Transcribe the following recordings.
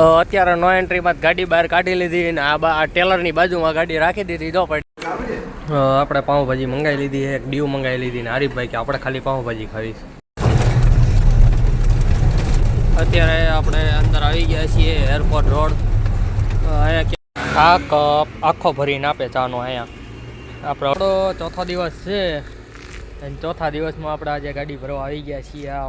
અત્યારે નો એન્ટ્રીમાં ગાડી બહાર કાઢી લીધી ને આ આ ટેલરની બાજુમાં ગાડી રાખી દીધી, જો પડી. આપણે પાઉંભાજી મંગાવી લીધી એક ડીવ મંગાવી લીધી ને હરીફભાઈ કે આપણે ખાલી પાઉંભાજી ખાવી અત્યારે આપણે અંદર આવી ગયા છીએ એરપોર્ટ રોડ અહીંયા આ કપ આખો ભરીને આપે ચાનો અહીંયા. આપણે આપણો ચોથો દિવસ છે. અને ચોથા દિવસમાં આપણે આજે ગાડી ભરવા આવી ગયા છીએ. આ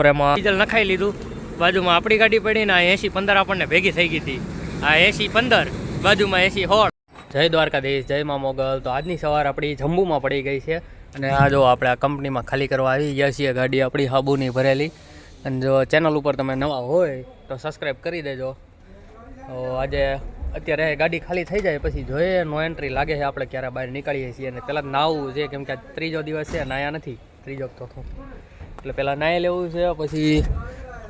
પ્રેમમાં ડીઝલ નખાઈ લીધું. બાજુમાં આપણી ગાડી પડી ને આ એસી પંદર આપણને ભેગી થઈ ગઈ હતી. આ એસી પંદર, બાજુમાં એસી હોળ જય દ્વારકાધીશ, જય મા મોગલ. તો આજની સવાર આપણી જંબુમાં પડી ગઈ છે અને આ જો આપણે આ કંપનીમાં ખાલી કરવા આવી ગયા છીએ, ગાડી આપણી હાબુની ભરેલી. અને જો ચેનલ ઉપર તમે નવા હોય તો સબસ્ક્રાઈબ કરી દેજો. તો આજે અત્યારે ગાડી ખાલી થઈ જાય, પછી જોઈએ નો એન્ટ્રી લાગે છે આપણે ક્યારે બહાર નીકળીએ છીએ. અને પહેલાં નાવું છે, કેમ કે ત્રીજો દિવસ છે, નાયા નથી. ત્રીજો ચોથો એટલે પહેલાં નાહી લેવું છે, પછી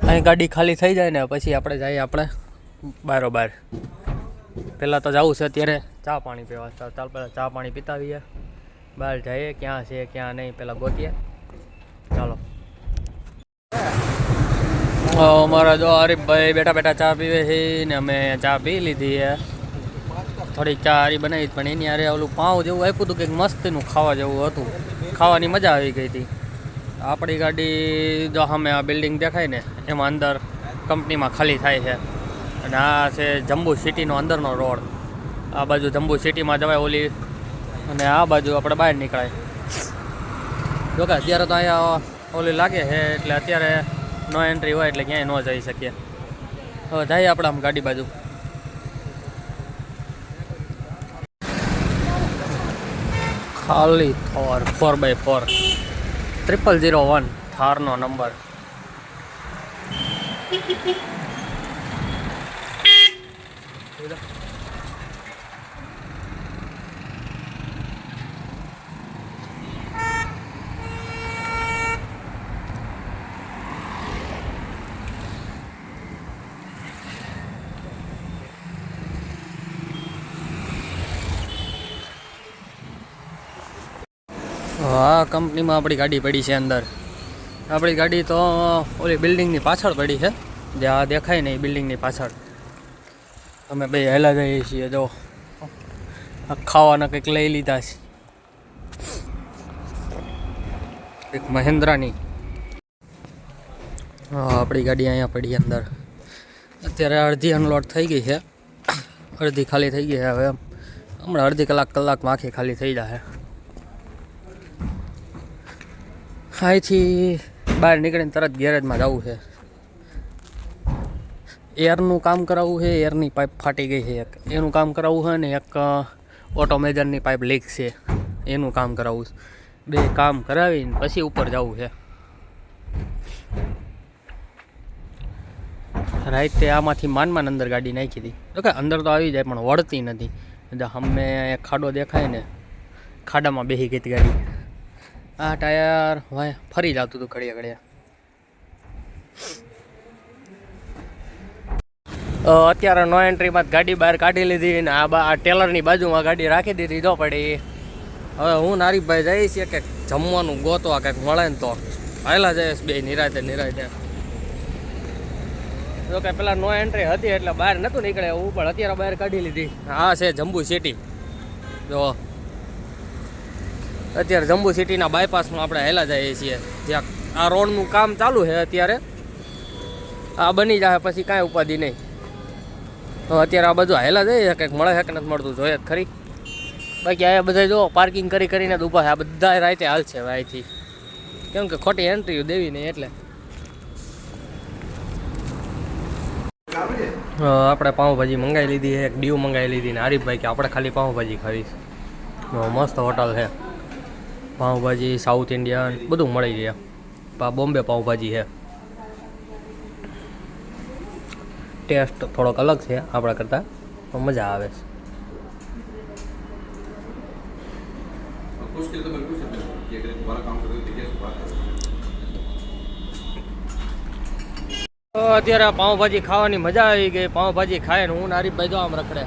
અહીં ગાડી ખાલી થઈ જાય ને પછી આપણે જઈએ આપણે બારોબાર. પહેલાં તો જવું છે અત્યારે ચા પાણી પીવા. ચાલ પહેલાં ચા પાણી પીતા આવીએ બહાર જઈએ, ક્યાં છે, ક્યાં નહીં, પહેલાં ગોતીએ. ચાલો. અમારા જો હરીફભાઈ બેઠા બેઠા ચા પીવે છે ને અમે ચા પી લીધી છે. થોડીક ચા હારી બનાવી પણ એની હારે ઓલું પાઉં જેવું આપ્યું હતું કંઈક મસ્તનું ખાવા જેવું હતું. ખાવાની મજા આવી ગઈ હતી. આપણી ગાડી જો સામે આ બિલ્ડિંગ દેખાય ને, એમાં અંદર કંપનીમાં ખાલી થાય છે. અને આ છે જંબુ સિટીનો અંદરનો રોડ. આ બાજુ જંબુ સિટીમાં જવાય ઓલી. અને આ બાજુ આપણે બહાર નીકળાય. જો કે અત્યારે તો અહીંયા ઓલી લાગે છે, એટલે અત્યારે નો એન્ટ્રી હોય એટલે ક્યાંય ન જઈ શકીએ. હવે જઈએ આપણે આમ ગાડી બાજુ. ખાલી four four by four triple zero one થારનો number હા, કંપનીમાં આપણી ગાડી પડી છે અંદર. આપણી ગાડી તો ઓલી બિલ્ડિંગની પાછળ પડી છે. જે આ દેખાય ને એ બિલ્ડિંગની પાછળ. અમે બે હેલા જઈએ છીએ, જો. ખાવાના કંઈક લઈ લીધા છે. એક મહેન્દ્રાની. હા, આપણી ગાડી અહીંયા પડી અંદર. અત્યારે અડધી અનલોડ થઈ ગઈ છે. અડધી ખાલી થઈ ગઈ છે હવે. હમણાં અડધી કલાક કલાકમાં આખી ખાલી થઈ જશે અહીંથી બહાર નીકળીને તરત ગેરેજમાં જવું છે. એરનું કામ કરાવવું છે, એરની પાઇપ ફાટી ગઈ છે એક. એનું કામ કરાવવું છે ને એક ઓટો મેજરની પાઇપ લીક છે. એનું કામ કરાવવું છે. બે કામ કરાવીને પછી ઉપર જવું છે. રાઈતે આમાંથી માન માન અંદર ગાડી નાખી હતી. તો કે અંદર તો આવી જાય, પણ વળતી નથી. એટલે હમે ખાડો દેખાય ને, ખાડામાં બેસી ગઈ ગાડી. આ ટાયર ફરી જતું હતું ઘડિયા ઘડિયા. અત્યારે નો એન્ટ્રીમાં ગાડી બહાર કાઢી લીધી ને આ આ ટેલરની બાજુમાં ગાડી રાખી દીધી તો પડી. હવે હું નારીભાઈ જઈશ કે જમવાનું ગોતવા કંઈક મળે ને તો. પહેલાં જઈશ બે, નિરાતે નિરાતે. જો કે પેલા નો એન્ટ્રી હતી એટલે બહાર નહોતું નીકળે એવું, પણ અત્યારે બહાર કાઢી લીધી. હા, છે જંબુ સિટી. જો. અત્યારે જંબુ સિટીના બાયપાસમાં આપણે હેલા જઈએ છીએ. જ્યાં આ રોડનું કામ ચાલુ છે અત્યારે. આ બની જાય પછી કાંઈ ઉપાધિ નહીં. તો અત્યારે આ બધું હેલા જઈએ છે કંઈક મળે છે કે નથી મળતું જોઈએ ખરી. બાકી આ બધા જો પાર્કિંગ કરી કરીને જ ઊભા છે. આ બધા રાતે હાલ છે અહીંથી. કેમ કે ખોટી એન્ટ્રી દેવી નહીં એટલે. આપણે પાઉંભાજી મંગાવી લીધી એક ડીવ મંગાવી લીધી ને હરીફભાઈ કે આપણે ખાલી પાઉંભાજી ખાવી છે. મસ્ત હોટલ છે. પાઉંભાજી સાઉથ ઇન્ડિયન બધું મળી રહે. બોમ્બે પાઉંભાજી છે. ટેસ્ટ થોડોક અલગ છે આપણા કરતાં, પણ મજા આવે છે. અત્યારે પાઉંભાજી ખાવાની મજા આવી ગઈ. પાઉંભાજી ખાય ને હું હરીફભાઈ તો આમ રખડે.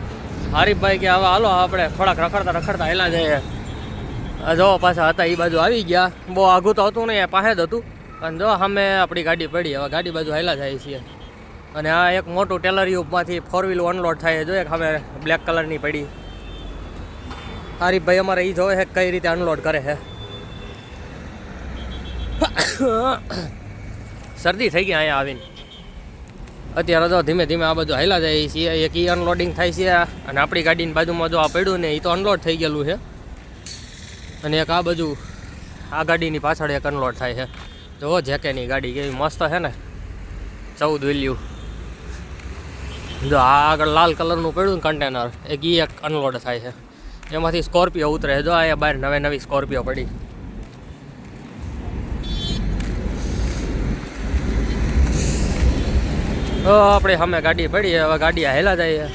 હરીફભાઈ કે હવે હાલો આપણે થોડાક રખડતા રખડતા હેલા જઈએ. જો, પાછા હતા એ બાજુ આવી ગયા. બહુ આઘું તો હતું નહીં પાસે જ હતું. અને જો સામે આપણી ગાડી પડી, હવે ગાડી બાજુ હાલા જાય છીએ. અને આ એક મોટું ટેલરિયુમાંથી ફોર વ્હીલ અનલોડ થાય જો એક હવે બ્લેક કલરની પડી. આરીફભાઈ અમારે એ જોવે છે કઈ રીતે અનલોડ કરે છે. શરદી થઈ ગઈ અહીંયા આવીને. અત્યારે તો ધીમે ધીમે આ બધું હાલા જાય છે એક ઈ અનલોડિંગ થાય છે. અને આપણી ગાડીની બાજુમાં જો આ પડ્યું ને એ તો અનલોડ થઈ ગયેલું છે. અને એક આ બાજુ આ ગાડીની પાછળ એક અનલોડ થાય છે. જો જેકેની ગાડી કેવી મસ્ત છે ને. ચૌદ વેલ્યુ. જો આ આગળ લાલ કલરનું પડ્યું ને કન્ટેનર એક એ એક અનલોડ થાય છે. એમાંથી સ્કોર્પિયો ઉતરે જો અહીંયા બહાર નવે નવી સ્કોર્પિયો પડી. આપણે સામે ગાડી પડી, હવે ગાડી હેલા જાય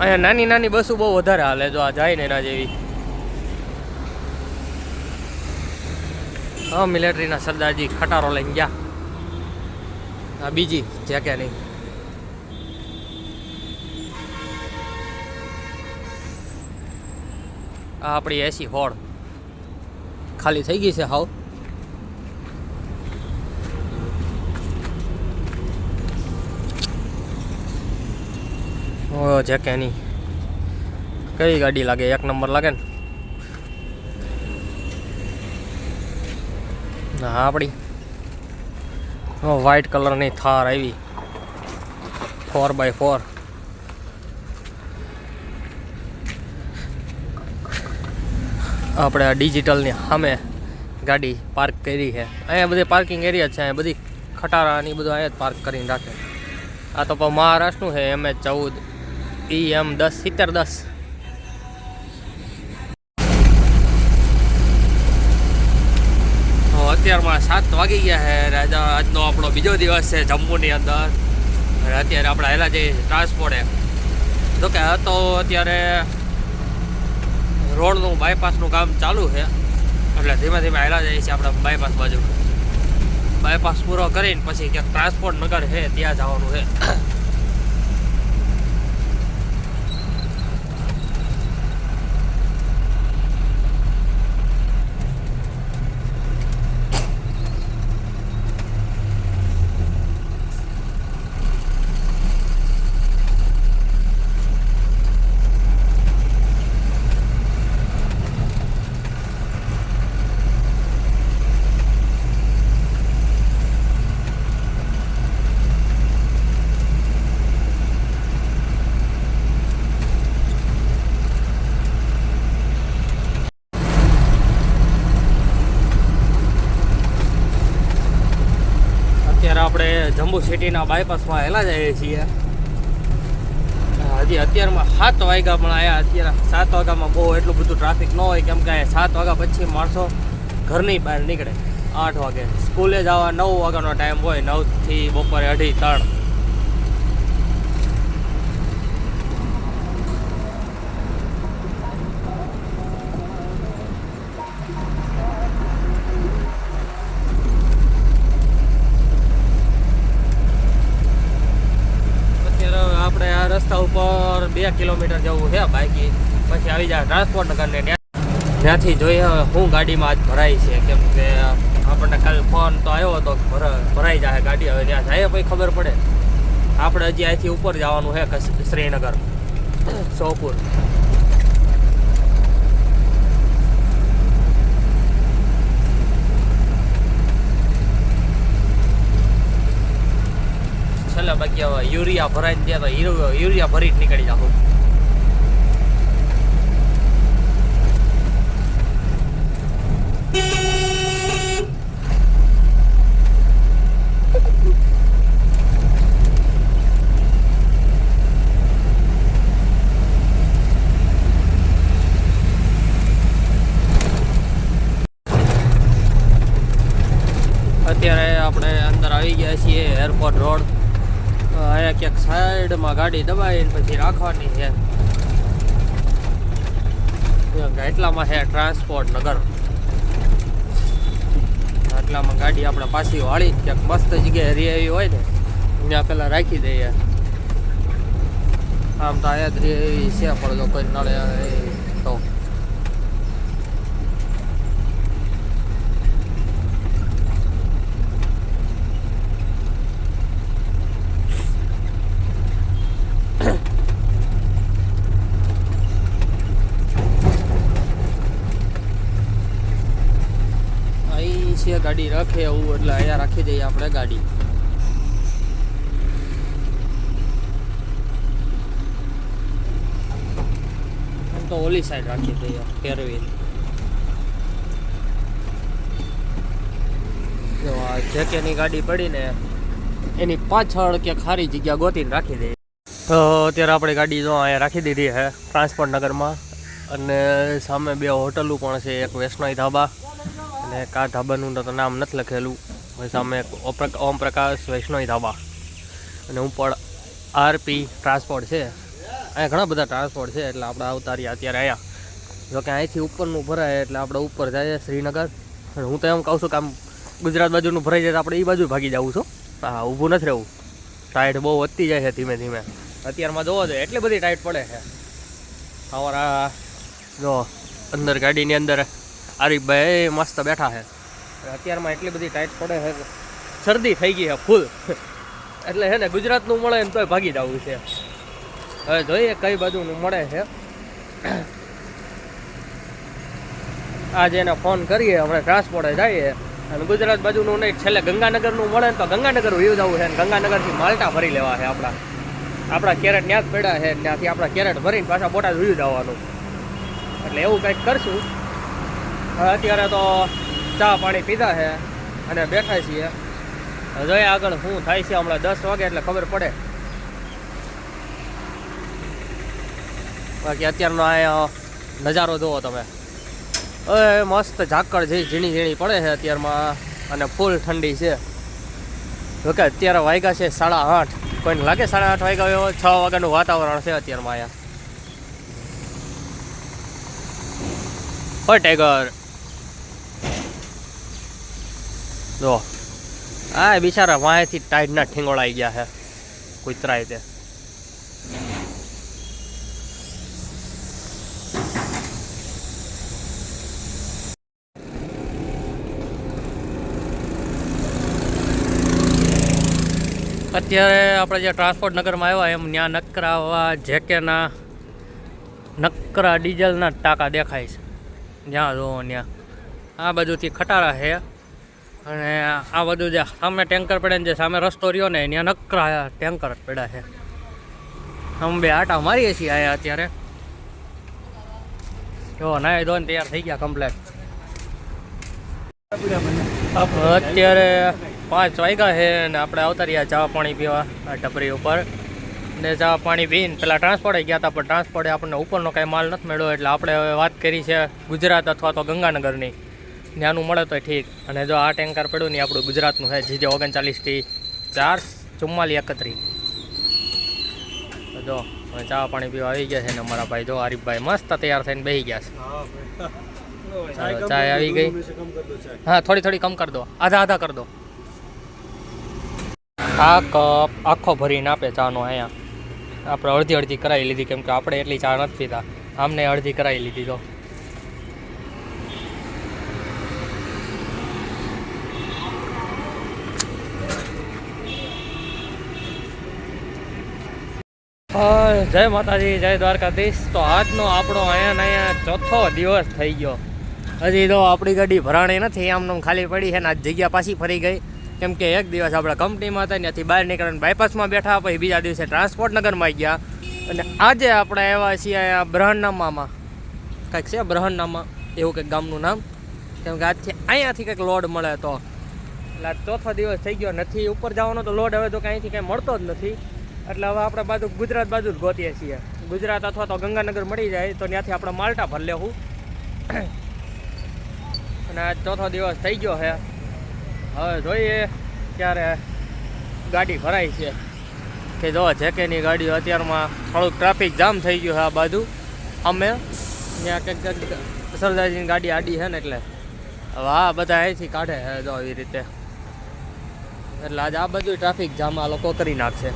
અહીંયા નાની નાની બસો બહુ વધારે હાલે જો આ જાય ને એના જેવી. હા, મિલિટરીના સરદારજી ખટારો લઈને ગયા. આ બીજી જે કે નહીં? આ આપણી એસી હોળ ખાલી થઈ ગઈ છે હાવ. ઓ જેકેની કઈ ગાડી લાગે? એક નંબર લાગે ને? હા આપણી વ્હાઈટ કલરની થાર આવી. ફોર બાય ફોર આપણે આ ડિજિટલની સામે ગાડી પાર્ક કરી છે. અહીંયા બધી પાર્કિંગ એરિયા છે, અહીંયા બધી ખટારા બધું અહીંયા જ પાર્ક કરીને રાખે. આ તો પણ મહારાષ્ટ્રનું છે, એમ એચ ચૌદ. ઈ એમ દસ, સિત્તેર, દસ. તો અત્યારમાં સાત વાગી ગયા છે આજનો આપણો બીજો દિવસ છે જમ્મુની અંદર. અત્યારે આપણે હેલા જઈએ ટ્રાન્સપોર્ટે તો કે તો અત્યારે રોડનું બાયપાસનું કામ ચાલુ છે. એટલે ધીમે ધીમે હેલા જઈએ છીએ આપણે બાયપાસ બાજુ. બાયપાસ પૂરો કરીને પછી ક્યાંક ટ્રાન્સપોર્ટ નગર છે, ત્યાં જવાનું છે અત્યારે આપણે સિટીના બાયપાસમાં હેલા જઈએ છીએ. હજી અત્યારમાં સાત વાગ્યા પણ આવ્યા અત્યારે સાત વાગ્યામાં બહુ એટલું બધું ટ્રાફિક ન હોય કેમ કે સાત વાગ્યા પછી માણસો ઘરની બહાર નીકળે. આઠ વાગે. સ્કૂલે જવા નવ વાગ્યાનો ટાઈમ હોય, નવથી બપોરે અઢી, ત્રણ. બે કિલોમીટર જવું છે બાકી. પછી આવી જાય ટ્રાન્સપોર્ટ નગરને ત્યાં ત્યાંથી જોઈએ હું ગાડીમાં આજ ભરાય છે. કેમ કે આપણને કાલ ફોન તો આવ્યો હતો ભરાઈ જાય ગાડી. હવે ત્યાં જાય પછી ખબર પડે. આપણે હજી અહીંથી ઉપર જવાનું છે શ્રીનગર. સોપુર. છેલ્લે બાકી હવે યુરિયા ભરાઈને ત્યાં તો યુરિયા ભરી જ નીકળી જાવ અત્યારે આપણે અંદર આવી ગયા છીએ એરપોર્ટ રોડ અહીંયા ક્યાંક સાઈડમાં ગાડી દબાવીને પછી રાખવાની છે. એટલામાં છે ટ્રાન્સપોર્ટ નગર. એટલામાં ગાડી આપણે પાછી વાળી ક્યાંક મસ્ત જગ્યાએ રી એવી હોય ને, ત્યાં પેલા રાખી દઈએ. આમ તો આયાદ જ એવી છે, પણ જો કોઈ આવે તો છીએ ગાડી રાખે એવું એટલે અહીંયા રાખી દઈએ આપણે ગાડી. આમ તો ઓલી સાઈડ રાખી દઈએ ફેરવી જેકેની ગાડી પડીને એની પાછળ કે ખારી જગ્યા ગોતીને રાખી દઈએ. તો અત્યારે આપણે ગાડી જો અહીંયા રાખી દીધી છે, ટ્રાન્સપોર્ટ નગરમાં. અને સામે બે હોટલો પણ છે, એક વૈષ્ણવી ધાબા અને કા ધાબાનું તો નામ નથી લખેલું. અને સામે ઓમ પ્રકાશ વૈષ્ણવી ધાબા. અને ઉપર આરપી ટ્રાન્સપોર્ટ છે. અહીંયા ઘણા બધા ટ્રાન્સપોર્ટ છે એટલે આપણે આવતા રહ્યા અત્યારે આવ્યા જોકે અહીંથી ઉપરનું ભરાય એટલે આપણે ઉપર જઈએ શ્રીનગર. અને હું તો એમ કહું છું કે આમ ગુજરાત બાજુનું ભરાઈ જાય તો આપણે એ બાજુ ભાગી જવું છું. હા, ઊભું નથી રહેવું. ટાઈટ બહુ વધતી જાય છે ધીમે ધીમે. અત્યારમાં જોવો જોઈએ એટલી બધી ટાઈટ પડે છે. અમારા જો, અંદર ગાડીની અંદર આરીફભાઈ મસ્ત બેઠા છે. અત્યારમાં એટલી બધી ટાઈટ પડે છે શરદી થઈ ગઈ છે ફૂલ એટલે છે ને ગુજરાતનું મળે ને તોય ભાગી જવું છે. હવે જોઈએ કઈ બાજુનું મળે છે. આજે એને ફોન કરીએ, હમણાં ટ્રાન્સપોર્ટે જઈએ. અને ગુજરાત બાજુનું નહીં, છેલ્લે ગંગાનગરનું મળે ને તો ગંગાનગર વ્યૂ જવું છે ને ગંગાનગરથી માલ્ટા ભરી લેવા છે આપણા. આપણા કેરેટ ત્યાં જ પડ્યા છે ત્યાંથી આપણા કેરેટ ભરીને પાછા બોટાદ વ્યૂ જવાનું. એટલે એવું કંઈક કરશું. અત્યારે તો ચા પાણી પીધા છે અને બેઠા છીએ. જોઈએ આગળ શું થાય છે હમણાં દસ વાગે એટલે ખબર પડે. બાકી અત્યારનો આ નજારો જુઓ તમે. હવે મસ્ત ઝાકળ જે ઝીણી ઝીણી પડે છે અત્યારમાં અને ફૂલ ઠંડી છે. જોકે અત્યારે વાગ્યા છે સાડા આઠ. કોઈને લાગે સાડા આઠ વાગ્યા હોય છ વાગ્યાનું વાતાવરણ છે અત્યારમાં અહીંયા. હોય ટાઈગર. જો. આ બિચારા વાંહેથી ટાઈડના ઠીંગોળાઈ ગયા છે કૂતરાય તે. અત્યારે આપણે જે ટ્રાન્સપોર્ટ નગરમાં આવ્યા, એમ ત્યાં નકરાવા જેકેના નકરા ડીઝલના ટાંકા દેખાય છે. જ્યાં જોવો ત્યાં. આ બાજુથી ખટારા છે. અને આ બધું જે સામે ટેન્કર પડે ને જે સામે રસ્તો રહ્યો ને ત્યાં નકરા ટેન્કર પડ્યા છે. અમે બે આટા મારીએ છીએ આયા અત્યારે. જો નાય ધોન તૈયાર થઈ ગયા કમ્પ્લેટ અત્યારે પાંચ વાગ્યા છે ને આપણે આવતા રહ્યા ચા પાણી પીવા આ ટપરી ઉપર. ને ચા પાણી પીને પેલા ટ્રાન્સપોર્ટે ગયા હતા, પણ ટ્રાન્સપોર્ટે આપણને ઉપરનો કાંઈ માલ નથી મળ્યો એટલે આપણે વાત કરી છે ગુજરાત અથવા તો ગંગાનગરની. ત્યાંનું મળે તો ઠીક. અને જો આ ટેન્કર પડ્યું ને આપણું ગુજરાતનું છે જીજે ઓગણચાલીસથી ચાર ચુમ્માલી એકત્રીસ. જો ચા પાણી પીવા આવી ગયા છે ને અમારા ભાઈ જો હરીફભાઈ મસ્ત તૈયાર થઈને બેસી ગયા છે. ચાય આવી ગઈ. હા થોડી થોડી કમ કરી દો. આધા આધા કરી દો. આ કપ આખો ભરીને આપે ચાનો અહીંયા. આપણે અડધી અડધી કરાવી લીધી કેમ કે આપણે એટલી ચા નથી પીતા. આમને અડધી કરાવી લીધી તો જય માતાજી, જય દ્વારકાધીશ. તો આજનો આપણો અહીંયા અહીંયા ચોથો દિવસ થઈ ગયો. હજી તો આપણી ગાડી ભરાણી નથી આમનું ખાલી પડી છે ને આજ જગ્યા પાછી ફરી ગઈ. કેમ કે એક દિવસ આપણે કંપનીમાં હતા ત્યાંથી બહાર નીકળીને બાયપાસમાં બેઠા, પછી બીજા દિવસે ટ્રાન્સપોર્ટ નગરમાં ગયા. અને આજે આપણે આવ્યા છીએ અહીંયા બ્રહ્મનામામાં કંઈક છે બ્રહ્મનામા એવું કંઈક ગામનું નામ? કેમ કે આજથી અહીંયાથી કંઈક લોડ મળે તો. એટલે ચોથો દિવસ થઈ ગયો, નથી ઉપર જવાનો તો લોડ હવે તો કાંઈથી કાંઈ મળતો જ નથી. એટલે હવે આપણે બાજુ ગુજરાત બાજુ જ ગોતીએ છીએ. ગુજરાત અથવા તો ગંગાનગર મળી જાય તો ત્યાંથી આપણે માલ્ટા ભર લેવું. અને આજ ચોથો દિવસ થઈ ગયો છે. હવે જોઈએ ત્યારે ગાડી ભરાય છે. કે જો જેકેની ગાડીઓ અત્યારમાં થોડુંક ટ્રાફિક જામ થઈ ગયું છે આ બાજુ. અમે ત્યાં કંઈક સરદારજીની ગાડી આડી છે ને એટલે. હવે આ બધા અહીંથી કાઢે છે જો એવી રીતે. એટલે આજે આ બધું ટ્રાફિક જામ આ લોકો કરી નાખશે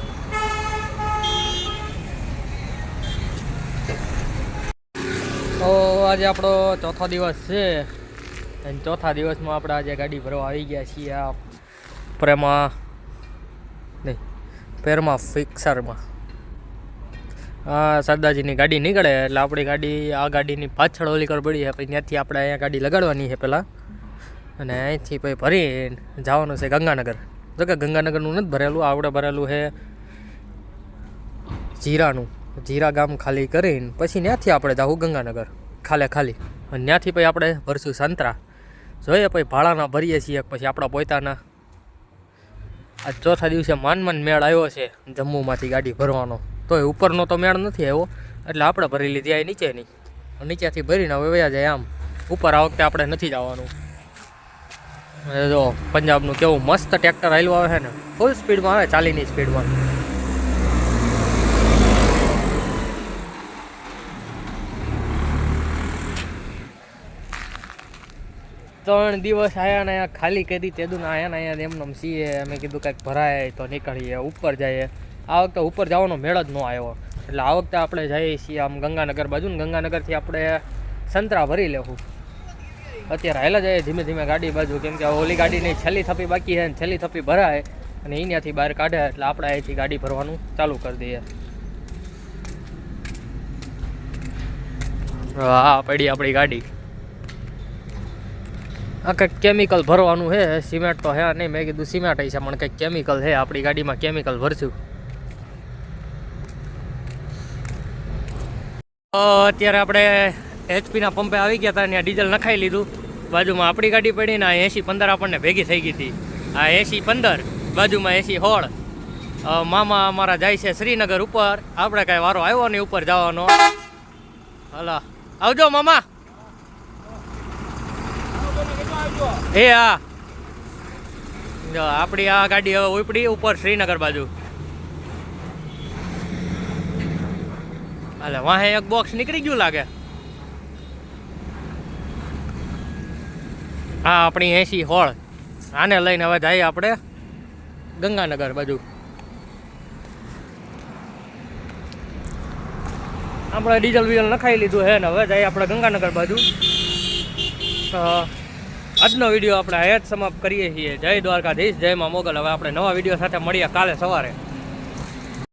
તો આજે આપણો ચોથો દિવસ છે. અને ચોથા દિવસમાં આપણે આજે ગાડી ભરવા આવી ગયા છીએ આ પ્રેમા નહીં પેરમાં ફિક્સરમાં. આ સરદારજીની ગાડી નીકળે એટલે આપણી ગાડી આ ગાડીની પાછળ ઓલી કર પડી છે. પછી ત્યાંથી આપણે અહીંયા ગાડી લગાડવાની છે પહેલાં. અને અહીંથી પછી ભરીને જવાનું છે ગંગાનગર. જો કે ગંગાનગરનું નથી ભરેલું, આવડે ભરેલું છે જીરાનું. જીરા ગામ ખાલી કરીને. પછી ત્યાંથી આપણે જાવું ગંગાનગર. ખાલે ખાલી. અને ત્યાંથી પછી આપણે ભરશું સંતરા. જોઈએ પછી ભાડાના ભરીએ છીએ, પછી આપણા પોતાના. આજ ચોથા દિવસે માન માન મેળ આવ્યો છે જમ્મુમાંથી ગાડી ભરવાનો. તોય ઉપરનો તો મેળ નથી આવ્યો, એટલે આપણે ભરી લીધી, આ નીચેની. નીચેથી ભરીને હવે વયા જાય આમ. ઉપર આ વખતે આપણે નથી જવાનું. જો, પંજાબનું કેવું મસ્ત ટ્રેક્ટર આવેલું આવે છે ને ફૂલ સ્પીડમાં આવે, ચાલીની સ્પીડમાં ત્રણ દિવસ આયા ને અહીંયા ખાલી કરી તેદું આયા ને અહીંયા એમને સીએ. અમે કીધું કાંઈક ભરાય તો નીકળીએ, ઉપર જઈએ. આ વખતે ઉપર જવાનો મેળ જ ન આવ્યો એટલે આ વખતે આપણે જઈએ છીએ આમ ગંગાનગર બાજુ ને ગંગાનગરથી આપણે સંતરા ભરી લેવું અત્યારે હાલા જઈએ ધીમે ધીમે ગાડી બાજુ, કેમ કે ઓલી ગાડીની છેલ્લી થપ્પી બાકી છે ને છેલ્લી થપ્પી ભરાય અને અહીંયાથી બહાર કાઢે, એટલે આપણે અહીંથી ગાડી ભરવાનું ચાલુ કરી દઈએ. હા પડી આપણી ગાડી. આ કંઈક કેમિકલ ભરવાનું છે સિમેન્ટ તો હે નહીં. મેં કીધું સિમેન્ટ છે, પણ કંઈક કેમિકલ છે. આપણી ગાડીમાં કેમિકલ ભરશું. અત્યારે આપણે એચપીના પંપે આવી ગયા હતા ત્યાં ડીઝલ નખાઈ લીધું. બાજુમાં આપણી ગાડી પડી ને આ એસી પંદર આપણને ભેગી થઈ ગઈ હતી. આ એસી પંદર, બાજુમાં એસી હોળ મામા અમારા જાય છે શ્રીનગર ઉપર. આપણે કાંઈ વારો આવ્યો નહીં ઉપર જવાનો. હલા, આવજો મામા. એ હા. જો આપણી આ ગાડી હવે ઉપડી ઉપર શ્રીનગર બાજુ. અલે, વાહે એક બોક્સ નીકળી ગયું લાગે. હા આપણી એસી હોળ. આને લઈને હવે જઈએ આપણે ગંગાનગર બાજુ. આપણે ડીઝલ બીઝલ નખાઈ લીધું છે ને, હવે જઈએ આપણે ગંગાનગર બાજુ. આજનો વીડિયો આપણે હયાત સમાપ્ત કરીએ છીએ. જય દ્વારકાધીશ, જય મા મોગલ. હવે આપણે નવા વીડિયો સાથે મળીએ કાલે સવારે.